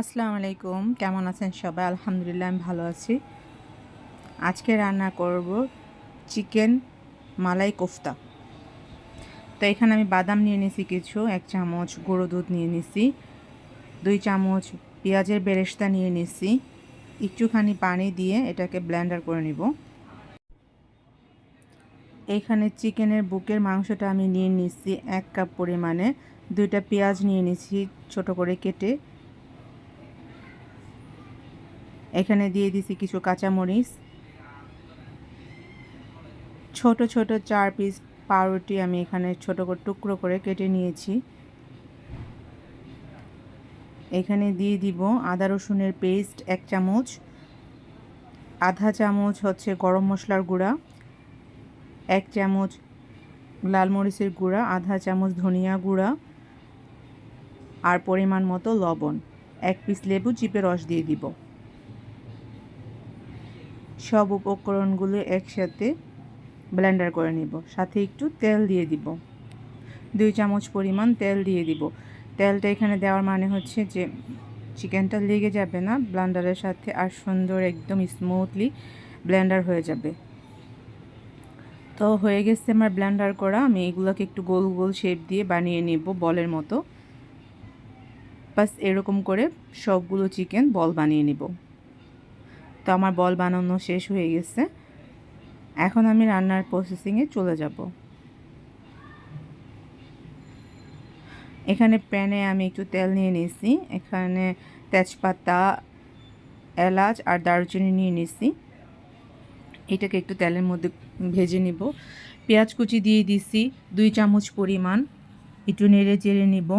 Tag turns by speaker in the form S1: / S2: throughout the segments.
S1: আসসালামু আলাইকুম। কেমন আছেন সবাই? আলহামদুলিল্লাহ, আমি ভালো আছি। আজকে রান্না করব চিকেন মালাই কোফতা। তো এখানে আমি বাদাম নিয়ে নিছি কিছু, এক চামচ গুঁড়ো দুধ নিয়ে নিছি, দুই চামচ পেঁয়াজের বেরেস্তা নিয়ে নিছি, একটুখানি পানি দিয়ে এটাকে ব্লেন্ডার করে নিব। এইখানে চিকেনের বুকের মাংসটা আমি নিয়ে নিছি এক কাপ পরিমাণে, দুইটা পেঁয়াজ নিয়ে নিছি ছোট করে কেটে এখানে দিয়ে দিছি কিছু কাঁচামরিচ। ছোট ছোট চার পিস পাউরুটি আমি এখানে ছোট করে টুকরো করে কেটে নিয়েছি। এখানে দিয়ে দিব আদা রসুনের পেস্ট এক চামচ। আধা চামচ হচ্ছে গরম মশলার গুঁড়া। এক চামচ লাল মরিচের গুঁড়া, আধা চামচ ধনিয়া গুঁড়া আর পরিমাণ মতো লবণ। এক পিস লেবু চিপে রস দিয়ে দিব। সব উপকরণগুলো একসাথে ব্লেন্ডার করে নিব। সাথে একটু তেল দিয়ে দিব। দুই চামচ পরিমাণ তেল দিয়ে দিব। তেলটা এখানে দেওয়ার মানে হচ্ছে যে চিকেনটা লেগে যাবে না, ব্লেন্ডারের সাথে আর সুন্দর একদম স্মুথলি ব্লেন্ডার হয়ে যাবে। তো হয়ে গেছে আমার ব্লেন্ডার করা। আমি এগুলোকে একটু গোল গোল শেপ দিয়ে বানিয়ে নেব বলের মতো। বাস এরকম করে সবগুলো চিকেন বল বানিয়ে নেব। তো আমার বল বানানো শেষ হয়ে গেছে। এখন আমি রান্নার প্রসেসিংয়ে চলে যাব। এখানে প্যানে আমি একটু তেল নিয়ে নিয়েছি। এখানে তেজপাতা, এলাচ আর দারুচিনি নিয়ে নিয়েছি। এটাকে একটু তেলের মধ্যে ভেজে নিব। পেঁয়াজ কুচি দিয়ে দিছি, দুই চামচ পরিমাণ। একটু নেড়ে চেড়ে নিব।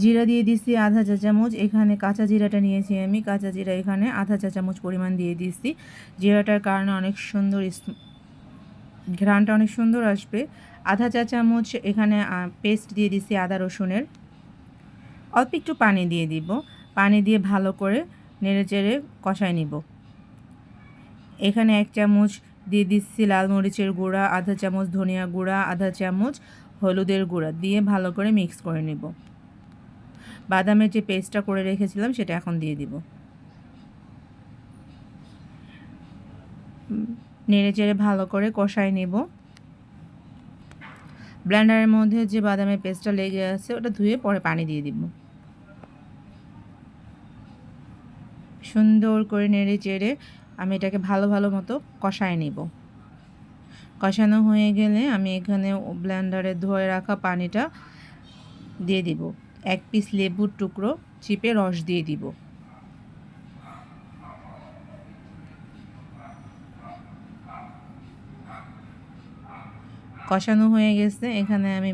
S1: জিরা দিয়ে দিচ্ছি আধা চা চামচ। এখানে কাঁচা জিরাটা নিয়েছি আমি। কাঁচা জিরা এখানে আধা চা চামচ পরিমাণ দিয়ে দিচ্ছি। জিরাটার কারণে অনেক সুন্দর ঘ্রানটা অনেক সুন্দর আসবে। আধা চা চামচ এখানে পেস্ট দিয়ে দিচ্ছি আদা রসুনের। অল্প একটু পানি দিয়ে দিব। পানি দিয়ে ভালো করে নেড়ে চেড়ে কষায় নিব। এখানে এক চামচ দিয়ে দিচ্ছি লাল মরিচের গুঁড়া, আধা চামচ ধনিয়া গুঁড়া, আধা চামচ হলুদের গুঁড়া দিয়ে ভালো করে মিক্স করে নেব। বাদামের যে পেস্টটা করে রেখেছিলাম, সেটা এখন দিয়ে দিব। নেড়ে চেড়ে ভালো করে কষাই নেব। ব্লেন্ডারের মধ্যে যে বাদামের পেস্টটা লেগে আছে, ওটা ধুয়ে পরে পানি দিয়ে দিব। সুন্দর করে নেড়ে চেড়ে আমি এটাকে ভালো ভালো মতো কষায় নেব। কষানো হয়ে গেলে আমি এখানে ব্লেন্ডারে ধুয়ে রাখা পানিটা দিয়ে দিব। এক পিস লেবুর টুকরো চিপে রস দিয়ে দিব। কষানো হয়ে গেছে, এখানে আমি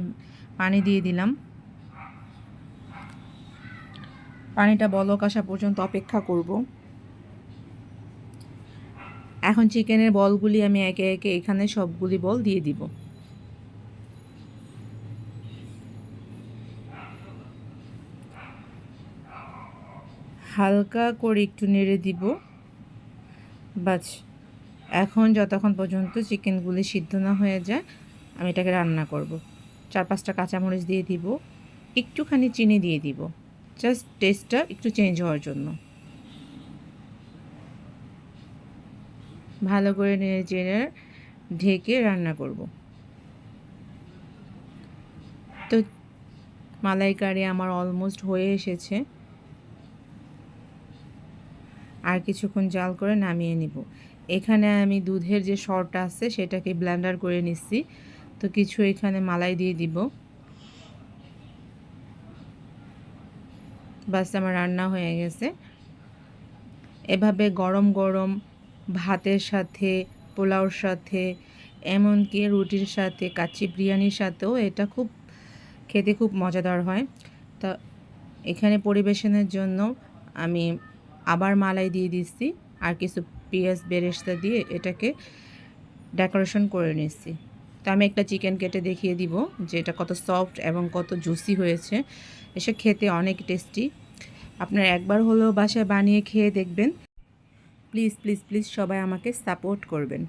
S1: পানি দিয়ে দিলাম। পানিটা বলক আসা পর্যন্ত অপেক্ষা করব। এখন চিকেনের বলগুলি আমি একে একে এখানে সবগুলি বল দিয়ে দিব। হালকা করে একটু নেড়ে দিব। বাস, এখন যতক্ষণ পর্যন্ত চিকেনগুলি সিদ্ধ না হয়ে যায়, আমি এটাকে রান্না করব। চার পাঁচটা কাঁচামরিচ দিয়ে দিব, একটুখানি চিনি দিয়ে দিব। জাস্ট টেস্টটা একটু চেঞ্জ হওয়ার জন্য। ভালো করে নেড়ে চেড়ে ঢেকে রান্না করব। তো মালাইকারি আমার অলমোস্ট হয়ে এসেছে। আর কিছুক্ষণ জাল করে নামিয়ে নিব। এখানে আমি দুধের যে শরটা আছে, সেটাকে ব্লেন্ডার করে নিচ্ছি। তো কিছু এখানে মালাই দিয়ে দিব। বাস, আমার রান্না হয়ে গেছে। এভাবে গরম গরম ভাতের সাথে, পোলাওর সাথে, এমনকি রুটির সাথে, কাচ্চি বিরিয়ানির সাথেও এটা খুব খেতে খুব মজাদার হয়। তা এখানে পরিবেশনের জন্য আমি আবার মালাই দিয়ে দিচ্ছি আর কিছু পেঁয়াজ, বেরেস্তা দিয়ে এটাকে ডেকোরেশন করে নিচ্ছি। তো আমি একটা চিকেন কেটে দেখিয়ে দিব যে এটা কত সফট এবং কত জুসি হয়েছে। এসে খেতে অনেক টেস্টি আপনার একবার হলেও বাসায় বানিয়ে খেয়ে দেখবেন। প্লিজ প্লিজ প্লিজ সবাই আমাকে সাপোর্ট করবেন।